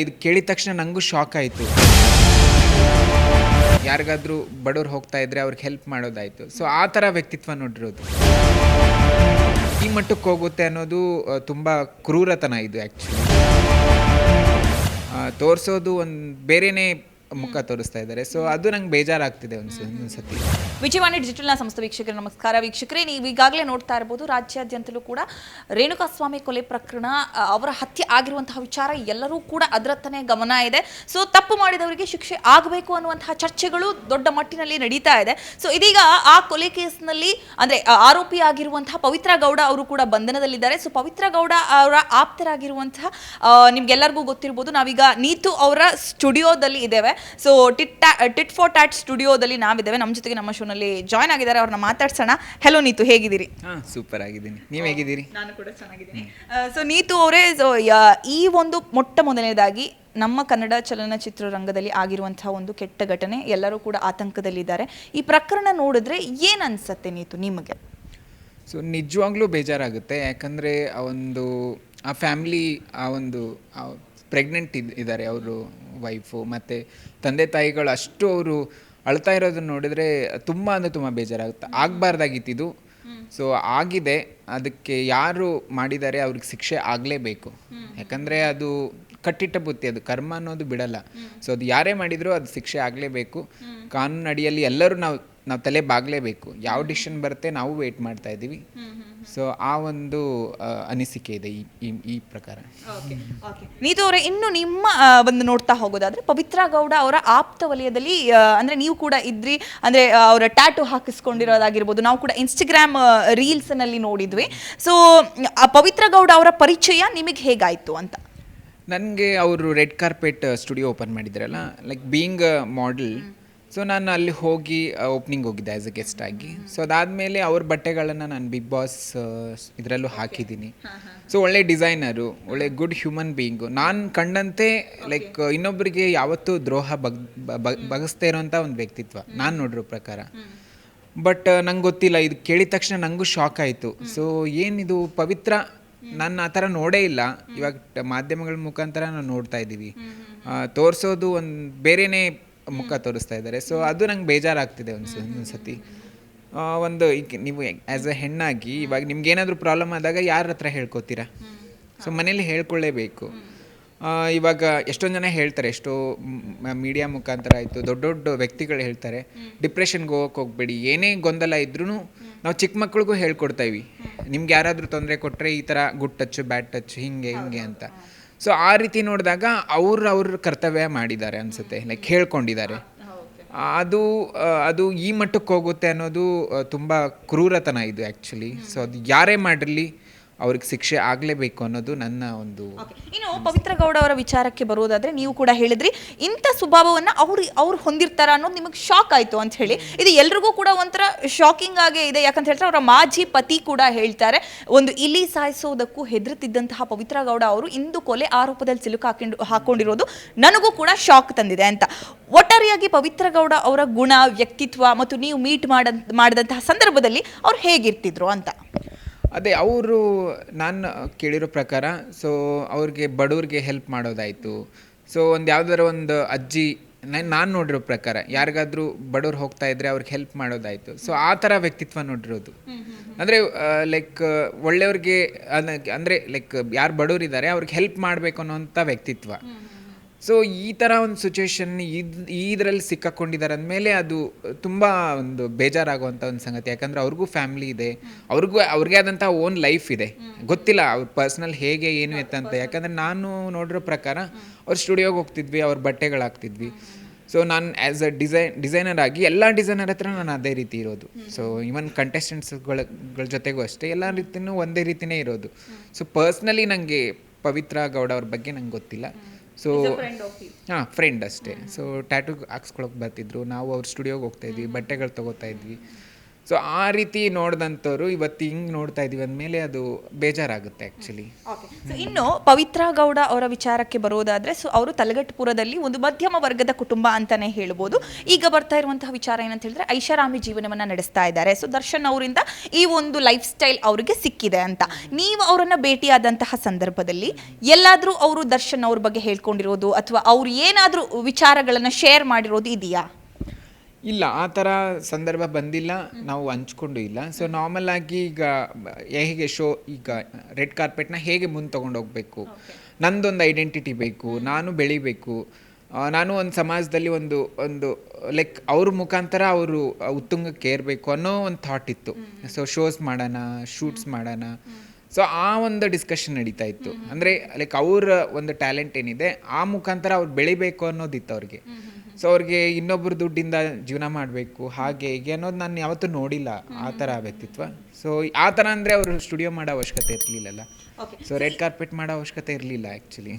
ಇದು ಕೇಳಿದ ತಕ್ಷಣ ನನಗೂ ಶಾಕ್ ಆಯಿತು. ಯಾರಿಗಾದ್ರೂ ಬಡವ್ರು ಹೋಗ್ತಾ ಇದ್ರೆ ಅವ್ರಿಗೆ ಹೆಲ್ಪ್ ಮಾಡೋದಾಯಿತು. ಸೊ ಆ ಥರ ವ್ಯಕ್ತಿತ್ವ ನೋಡಿರೋದು. ಈ ಮಟ್ಟಕ್ಕೆ ಹೋಗುತ್ತೆ ಅನ್ನೋದು ತುಂಬ ಕ್ರೂರತನ ಇದು ಆ್ಯಕ್ಚುಲಿ ತೋರಿಸೋದು ಒಂದು ಬೇರೆನೇ ಮುಖ ತೋರಿಸ್ತಾ ಇದ್ದಾರೆ. ಸೊ ಅದು ನಂಗೆ ಬೇಜಾರಾಗ್ತಿದೆ ಒಂದು ಒಂದು ಸತಿ ವಿಜಯವಾಣಿ ಡಿಜಿಟಲ್ನ ಸಂಸ್ಥೆ ವೀಕ್ಷಕರು ನಮಸ್ಕಾರ. ವೀಕ್ಷಕರೇ ನೀವು ಈಗಾಗಲೇ ನೋಡ್ತಾ ಇರ್ಬೋದು ರಾಜ್ಯಾದ್ಯಂತಲೂ ಕೂಡ ರೇಣುಕಾಸ್ವಾಮಿ ಕೊಲೆ ಪ್ರಕರಣ ಅವರ ಹತ್ಯೆ ಆಗಿರುವಂತಹ ವಿಚಾರ ಎಲ್ಲರೂ ಕೂಡ ಅದರತ್ತನೇ ಗಮನ ಇದೆ. ಸೊ ತಪ್ಪು ಮಾಡಿದವರಿಗೆ ಶಿಕ್ಷೆ ಆಗಬೇಕು ಅನ್ನುವಂತಹ ಚರ್ಚೆಗಳು ದೊಡ್ಡ ಮಟ್ಟಿನಲ್ಲಿ ನಡೀತಾ ಇದೆ. ಸೊ ಇದೀಗ ಆ ಕೊಲೆ ಕೇಸ್ನಲ್ಲಿ ಅಂದರೆ ಆರೋಪಿ ಆಗಿರುವಂತಹ ಪವಿತ್ರ ಗೌಡ ಅವರು ಕೂಡ ಬಂಧನದಲ್ಲಿದ್ದಾರೆ. ಸೊ ಪವಿತ್ರ ಗೌಡ ಅವರ ಆಪ್ತರಾಗಿರುವಂತಹ ನಿಮ್ಗೆಲ್ಲರಿಗೂ ಗೊತ್ತಿರ್ಬೋದು ನಾವೀಗ ನೀತು ಅವರ ಸ್ಟುಡಿಯೋದಲ್ಲಿ ಇದ್ದೇವೆ. So tit tit for tat ಸ್ಟುಡಿಯೋದಲ್ಲಿ ನಾವಿದ್ದೇವೆ. ನಮ್ಮ ಜೊತೆಗೆ ನಮ್ಮ ಶೋನಲ್ಲಿ ಜಾಯ್ನ್ ಆಗಿದ್ದಾರೆ. ಅವ್ರನ್ನ ಮಾತಾಡ್ಸೋಣ. ಹೆಲೋ ನೀತು ಹೇಗಿದ್ದೀರಿ? ಹಾಂ ಸೂಪರ್ ಆಗಿದ್ದೀನಿ. ನೀವು ಹೇಗಿದ್ದೀರಿ? ನಾನು ಕೂಡ ಚೆನ್ನಾಗಿದ್ದೀನಿ. ಸೊ ನೀತು ಅವರೇ ಸೊ ಈ ಒಂದು ಮೊಟ್ಟ ಮೊದಲನೇದಾಗಿ ನಮ್ಮ ಕನ್ನಡ ಚಲನಚಿತ್ರ ರಂಗದಲ್ಲಿ ಆಗಿರುವಂತಹ ಒಂದು ಕೆಟ್ಟ ಘಟನೆ ಎಲ್ಲರೂ ಕೂಡ ಆತಂಕದಲ್ಲಿದ್ದಾರೆ. ಈ ಪ್ರಕರಣ ನೋಡಿದ್ರೆ ಏನು ಅನ್ಸುತ್ತೆ ನೀತು ನಿಮಗೆ? ಸೊ ನಿಜವಾಗ್ಲೂ ಬೇಜಾರಾಗುತ್ತೆ. ಯಾಕಂದರೆ ಆ ಒಂದು ಆ ಫ್ಯಾಮಿಲಿ ಆ ಒಂದು ಪ್ರೆಗ್ನೆಂಟ್ ಇದ್ ಇದ್ದಾರೆ ಅವರು ವೈಫು ಮತ್ತು ತಂದೆ ತಾಯಿಗಳು ಅಷ್ಟು ಅವರು ಅಳ್ತಾ ಇರೋದನ್ನು ನೋಡಿದರೆ ತುಂಬ ಅಂದರೆ ತುಂಬ ಬೇಜಾರಾಗುತ್ತೆ. ಆಗಬಾರ್ದಾಗಿತ್ತು ಇದು. ಸೊ ಆಗಿದೆ. ಅದಕ್ಕೆ ಯಾರು ಮಾಡಿದ್ದಾರೆ ಅವ್ರಿಗೆ ಶಿಕ್ಷೆ ಆಗಲೇಬೇಕು. ಯಾಕಂದರೆ ಅದು ಕಟ್ಟಿಟ್ಟ ಬುತ್ತಿ ಅದು ಕರ್ಮ ಅನ್ನೋದು ಬಿಡಲ್ಲ. ಸೊ ಅದು ಯಾರೇ ಮಾಡಿದರೂ ಅದು ಶಿಕ್ಷೆ ಆಗಲೇಬೇಕು. ಕಾನೂನು ಅಡಿಯಲ್ಲಿ ಎಲ್ಲರೂ ನಾವು ನಾವು ತಲೆ ಬಾಗಲೇಬೇಕು. ಯಾವ ಡಿಸಿಷನ್ ಬರುತ್ತೆ ನಾವು ವೇಟ್ ಮಾಡ್ತಾ ಇದ್ದೀವಿ. ಸೊ ಆ ಒಂದು ಅನಿಸಿಕೆ ಇದೆ ಈ ಈ- ಈ ಪ್ರಕಾರ. ನೀತು ಅವರೇ ಇನ್ನು ನಿಮ್ಮ ಆ, ಒಂದು ನೋಡ್ತಾ ಹೋಗೋದಾದ್ರೆ ಪವಿತ್ರ ಗೌಡ ಅವರ ಆಪ್ತ ವಲಯದಲ್ಲಿ ಆ, ಅಂದ್ರೆ ನೀವು ಕೂಡ ಇದ್ರಿ ಅಂದ್ರೆ ಆ, ಅವರ ಟ್ಯಾಟು ಹಾಕಿಸ್ಕೊಂಡಿರೋದಾಗಿರ್ಬೋದು. ನಾವು ಕೂಡ ಇನ್ಸ್ಟಾಗ್ರಾಮ್ ರೀಲ್ಸ್ನಲ್ಲಿ ನೋಡಿದ್ವಿ. ಸೊ ಆ ಪವಿತ್ರ ಗೌಡ ಅವರ ಪರಿಚಯ ನಿಮಗೆ ಹೇಗಾಯ್ತು ಅಂತ? ನನಗೆ ಅವರು ರೆಡ್ ಕಾರ್ಪೆಟ್ ಸ್ಟುಡಿಯೋ ಓಪನ್ ಮಾಡಿದ್ರಲ್ಲ ಲೈಕ್ ಬೀಯಿಂಗ್ ಮಾಡೆಲ್ ಸೊ ನಾನು ಅಲ್ಲಿ ಹೋಗಿ ಓಪನಿಂಗ್ ಹೋಗಿದ್ದೆ ಆ್ಯಸ್ ಅ ಗೆಸ್ಟ್ ಆಗಿ. ಸೊ ಅದಾದಮೇಲೆ ಅವ್ರ ಬಟ್ಟೆಗಳನ್ನು ನಾನು ಬಿಗ್ ಬಾಸ್ ಇದರಲ್ಲೂ ಹಾಕಿದ್ದೀನಿ. ಸೊ ಒಳ್ಳೆ ಡಿಸೈನರು ಒಳ್ಳೆ ಗುಡ್ ಹ್ಯೂಮನ್ ಬೀಯಿಂಗು ನಾನು ಕಂಡಂತೆ ಲೈಕ್ ಇನ್ನೊಬ್ಬರಿಗೆ ಯಾವತ್ತೂ ದ್ರೋಹ ಬಗ್ ಬಗಸ್ತೇ ಬಗಸ್ತಾ ಇರೋಂಥ ಒಂದು ವ್ಯಕ್ತಿತ್ವ. ನಾನು ನೋಡಿರೋ ಪ್ರಕಾರ. ಬಟ್ ನಂಗೆ ಗೊತ್ತಿಲ್ಲ ಇದು ಕೇಳಿದ ತಕ್ಷಣ ನನಗೂ ಶಾಕ್ ಆಯಿತು. ಸೊ ಏನಿದು ಪವಿತ್ರ? ನಾನು ಆ ಥರ ನೋಡೇ ಇಲ್ಲ. ಇವಾಗ ಮಾಧ್ಯಮಗಳ ಮುಖಾಂತರ ನಾವು ನೋಡ್ತಾ ಇದ್ದೀವಿ. ತೋರಿಸೋದು ಒಂದು ಬೇರೆನೇ ಮುಖ ತೋರಿಸ್ತಾ ಇದ್ದಾರೆ. ಸೊ ಅದು ನಂಗೆ ಬೇಜಾರಾಗ್ತಿದೆ ಒಂದು ಒಂದ್ಸತಿ. ಒಂದು ಈಗ ನೀವು ಆ್ಯಸ್ ಅ ಹೆಣ್ಣಾಗಿ ಇವಾಗ ನಿಮ್ಗೆ ಏನಾದರೂ ಪ್ರಾಬ್ಲಮ್ ಆದಾಗ ಯಾರ ಹತ್ರ ಹೇಳ್ಕೊತೀರಾ? ಸೊ ಮನೇಲಿ ಹೇಳ್ಕೊಳ್ಳೇಬೇಕು ಇವಾಗ ಎಷ್ಟೊಂದು ಜನ ಹೇಳ್ತಾರೆ ಎಷ್ಟೋ ಮೀಡಿಯಾ ಮುಖಾಂತರ ಆಯಿತು ದೊಡ್ಡ ದೊಡ್ಡ ವ್ಯಕ್ತಿಗಳು ಹೇಳ್ತಾರೆ ಡಿಪ್ರೆಷನ್ಗೆ ಹೋಗಕ್ಕೆ ಹೋಗ್ಬೇಡಿ ಏನೇ ಗೊಂದಲ ಇದ್ರೂ ನಾವು ಚಿಕ್ಕ ಮಕ್ಳಿಗೂ ಹೇಳ್ಕೊಡ್ತಾಯಿವಿ ನಿಮ್ಗೆ ಯಾರಾದರೂ ತೊಂದರೆ ಕೊಟ್ಟರೆ ಈ ಥರ ಗುಡ್ ಟಚ್ ಬ್ಯಾಡ್ ಟಚ್ ಹಿಂಗೆ ಹಿಂಗೆ ಅಂತ. ಸೊ ಆ ರೀತಿ ನೋಡಿದಾಗ ಅವ್ರು ಅವ್ರ ಕರ್ತವ್ಯ ಮಾಡಿದ್ದಾರೆ ಅನ್ಸುತ್ತೆ ಲೈಕ್ ಹೇಳ್ಕೊಂಡಿದ್ದಾರೆ. ಅದು ಅದು ಈ ಮಟ್ಟಕ್ಕೆ ಹೋಗುತ್ತೆ ಅನ್ನೋದು ತುಂಬಾ ಕ್ರೂರತನ ಇದು ಆ್ಯಕ್ಚುಲಿ ಸೊ ಅದು ಯಾರೇ ಮಾಡಿರಲಿ ಅವ್ರಿಗೆ ಶಿಕ್ಷೆ ಆಗಲೇಬೇಕು ಅನ್ನೋದು ನನ್ನ ಒಂದು ಇನ್ನು ಪವಿತ್ರ ಗೌಡ ಅವರ ವಿಚಾರಕ್ಕೆ ಬರೋದಾದ್ರೆ ನೀವು ಕೂಡ ಹೇಳಿದ್ರಿ, ಇಂಥ ಸ್ವಭಾವವನ್ನು ಅವ್ರು ಅವ್ರು ಹೊಂದಿರ್ತಾರ ಅನ್ನೋದು ನಿಮಗೆ ಶಾಕ್ ಆಯ್ತು ಅಂತ ಹೇಳಿ. ಇದು ಎಲ್ರಿಗೂ ಕೂಡ ಒಂಥರ ಶಾಕಿಂಗ್ ಆಗೇ ಇದೆ. ಯಾಕಂತ ಹೇಳಿದ್ರೆ ಅವರ ಮಾಜಿ ಪತಿ ಕೂಡ ಹೇಳ್ತಾರೆ, ಒಂದು ಇಲಿ ಸಾಯಿಸೋದಕ್ಕೂ ಹೆದರುತ್ತಿದ್ದಂತಹ ಪವಿತ್ರ ಗೌಡ ಅವರು ಇಂದು ಕೊಲೆ ಆರೋಪದಲ್ಲಿ ಸಿಲುಕಾಕೊಂಡು ಹಾಕೊಂಡಿರೋದು ನನಗೂ ಕೂಡ ಶಾಕ್ ತಂದಿದೆ ಅಂತ. ಒಟ್ಟಾರೆಯಾಗಿ ಪವಿತ್ರ ಗೌಡ ಅವರ ಗುಣ, ವ್ಯಕ್ತಿತ್ವ ಮತ್ತು ನೀವು ಮೀಟ್ ಮಾಡ ಮಾಡಿದಂತಹ ಸಂದರ್ಭದಲ್ಲಿ ಅವ್ರು ಹೇಗಿರ್ತಿದ್ರು ಅಂತ. ಅದೇ ಅವರು ನಾನು ಕೇಳಿರೋ ಪ್ರಕಾರ ಸೊ ಅವ್ರಿಗೆ ಬಡವ್ರಿಗೆ ಹೆಲ್ಪ್ ಮಾಡೋದಾಯಿತು. ಸೊ ಒಂದು ಯಾವ್ದಾರ ಒಂದು ಅಜ್ಜಿ ನಾನು ನಾನು ನೋಡಿರೋ ಪ್ರಕಾರ ಯಾರಿಗಾದ್ರೂ ಬಡವ್ರು ಹೋಗ್ತಾ ಇದ್ರೆ ಅವ್ರಿಗೆ ಹೆಲ್ಪ್ ಮಾಡೋದಾಯಿತು. ಸೊ ಆ ಥರ ವ್ಯಕ್ತಿತ್ವ ನೋಡಿರೋದು. ಅಂದರೆ ಲೈಕ್ ಒಳ್ಳೆಯವ್ರಿಗೆ ಅಂದರೆ ಲೈಕ್ ಯಾರು ಬಡವರಿದ್ದಾರೆ ಅವ್ರಿಗೆ ಹೆಲ್ಪ್ ಮಾಡಬೇಕು ಅನ್ನೋಂಥ ವ್ಯಕ್ತಿತ್ವ. ಸೊ ಈ ಥರ ಒಂದು ಸಿಚುವೇಶನ್ ಇದು ಇದರಲ್ಲಿ ಸಿಕ್ಕಾಕೊಂಡಿದ್ದಾರೆ. ಅಂದಮೇಲೆ ಅದು ತುಂಬ ಒಂದು ಬೇಜಾರಾಗುವಂಥ ಒಂದು ಸಂಗತಿ. ಯಾಕಂದರೆ ಅವ್ರಿಗೂ ಫ್ಯಾಮ್ಲಿ ಇದೆ. ಅವ್ರಿಗೂ ಅವ್ರಿಗೆ ಆದಂಥ ಓನ್ ಲೈಫ್ ಇದೆ. ಗೊತ್ತಿಲ್ಲ ಅವ್ರ ಪರ್ಸ್ನಲ್ ಹೇಗೆ ಏನು ಎತ್ತಂತ. ಯಾಕಂದರೆ ನಾನು ನೋಡಿರೋ ಪ್ರಕಾರ ಅವ್ರ ಸ್ಟುಡಿಯೋಗೆ ಹೋಗ್ತಿದ್ವಿ ಅವ್ರ ಬಟ್ಟೆಗಳು ಹಾಕ್ತಿದ್ವಿ. ಸೊ ನಾನು ಆ್ಯಸ್ ಅ ಡಿಸೈನ್ ಡಿಸೈನರ್ ಆಗಿ ಎಲ್ಲ ಡಿಸೈನರ್ ಹತ್ರ ನಾನು ಅದೇ ರೀತಿ ಇರೋದು. ಸೊ ಇವನ್ ಕಂಟೆಸ್ಟೆಂಟ್ಸ್ಗಳ ಗಳ ಜೊತೆಗೂ ಅಷ್ಟೇ ಎಲ್ಲ ರೀತಿಯೂ ಒಂದೇ ರೀತಿನೇ ಇರೋದು. ಸೊ ಪರ್ಸ್ನಲಿ ನನಗೆ ಪವಿತ್ರ ಗೌಡ ಅವ್ರ ಬಗ್ಗೆ ನಂಗೆ ಗೊತ್ತಿಲ್ಲ. ಸೊ ಹಾಂ ಫ್ರೆಂಡ್ ಅಷ್ಟೇ. ಸೊ ಟ್ಯಾಟೂ ಹಾಕ್ಸ್ಕೊಳಕ್ಕೆ ಬರ್ತಿದ್ರು. ನಾವು ಅವ್ರ ಸ್ಟುಡಿಯೋಗೆ ಹೋಗ್ತಾ ಇದ್ವಿ ಬಟ್ಟೆಗಳು ತೊಗೋತಾ ಇದ್ವಿ. ಸೊ ಆ ರೀತಿ ನೋಡಿದಂಥವ್ರು ಇವತ್ತು ಹಿಂಗೆ ನೋಡ್ತಾ ಇದೀವಿ ಅಂದಮೇಲೆ ಅದು ಬೇಜಾರಾಗುತ್ತೆ ಆ್ಯಕ್ಚುಲಿ ಸೊ ಇನ್ನು ಪವಿತ್ರ ಗೌಡ ಅವರ ವಿಚಾರಕ್ಕೆ ಬರೋದಾದ್ರೆ ಸೊ ಅವರು ತಲಗಟ್ಟಪುರದಲ್ಲಿ ಒಂದು ಮಧ್ಯಮ ವರ್ಗದ ಕುಟುಂಬ ಅಂತಾನೆ ಹೇಳ್ಬೋದು. ಈಗ ಬರ್ತಾ ಇರುವಂತಹ ವಿಚಾರ ಏನಂತ ಹೇಳಿದ್ರೆ ಐಷಾರಾಮಿ ಜೀವನವನ್ನ ನಡೆಸ್ತಾ ಇದ್ದಾರೆ. ಸೊ ದರ್ಶನ್ ಅವರಿಂದ ಈ ಒಂದು ಲೈಫ್ ಸ್ಟೈಲ್ ಅವರಿಗೆ ಸಿಕ್ಕಿದೆ ಅಂತ. ನೀವು ಅವರನ್ನು ಭೇಟಿಯಾದಂತಹ ಸಂದರ್ಭದಲ್ಲಿ ಎಲ್ಲಾದರೂ ಅವರು ದರ್ಶನ್ ಅವ್ರ ಬಗ್ಗೆ ಹೇಳ್ಕೊಂಡಿರೋದು ಅಥವಾ ಅವ್ರು ಏನಾದರೂ ವಿಚಾರಗಳನ್ನು ಶೇರ್ ಮಾಡಿರೋದು ಇದೆಯಾ? ಇಲ್ಲ ಆ ಥರ ಸಂದರ್ಭ ಬಂದಿಲ್ಲ ನಾವು ಹಂಚ್ಕೊಂಡು ಇಲ್ಲ. ಸೊ ನಾರ್ಮಲ್ ಆಗಿ ಈಗ ಹೇಗೆ ಶೋ ಈಗ ರೆಡ್ ಕಾರ್ಪೆಟ್ನ ಹೇಗೆ ಮುಂದೆ ತೊಗೊಂಡು ಹೋಗ್ಬೇಕು? ನಂದೊಂದು ಐಡೆಂಟಿಟಿ ಬೇಕು ನಾನು ಬೆಳಿಬೇಕು. ನಾನು ಒಂದು ಸಮಾಜದಲ್ಲಿ ಒಂದು ಒಂದು ಲೈಕ್ ಅವ್ರ ಮುಖಾಂತರ ಅವರು ಉತ್ತುಂಗಕ್ಕೆ ಏರಬೇಕು ಅನ್ನೋ ಒಂದು ಥಾಟ್ ಇತ್ತು. ಸೊ ಶೋಸ್ ಮಾಡೋಣ ಶೂಟ್ಸ್ ಮಾಡೋಣ. ಸೊ ಆ ಒಂದು ಡಿಸ್ಕಷನ್ ನಡೀತಾ ಇತ್ತು. ಅಂದರೆ ಲೈಕ್ ಅವ್ರ ಒಂದು ಟ್ಯಾಲೆಂಟ್ ಏನಿದೆ ಆ ಮುಖಾಂತರ ಅವ್ರು ಬೆಳಿಬೇಕು ಅನ್ನೋದಿತ್ತು ಅವ್ರಿಗೆ. ಸೊ ಅವ್ರಿಗೆ ಇನ್ನೊಬ್ಬರ ದುಡ್ಡಿಂದ ಜೀವನ ಮಾಡಬೇಕು ಹಾಗೆ ಹೀಗೆ ಅನ್ನೋದು ನಾನು ಯಾವತ್ತೂ ನೋಡಿಲ್ಲ ಆ ಥರ ವ್ಯಕ್ತಿತ್ವ. ಸೊ ಆ ಥರ ಅಂದರೆ ಅವರು ಸ್ಟುಡಿಯೋ ಮಾಡೋ ಅವಶ್ಯಕತೆ ಇರಲಿಲ್ಲಲ್ಲ. ಸೊ ರೆಡ್ ಕಾರ್ಪೆಟ್ ಮಾಡೋ ಅವಶ್ಯಕತೆ ಇರಲಿಲ್ಲ ಆ್ಯಕ್ಚುಲಿ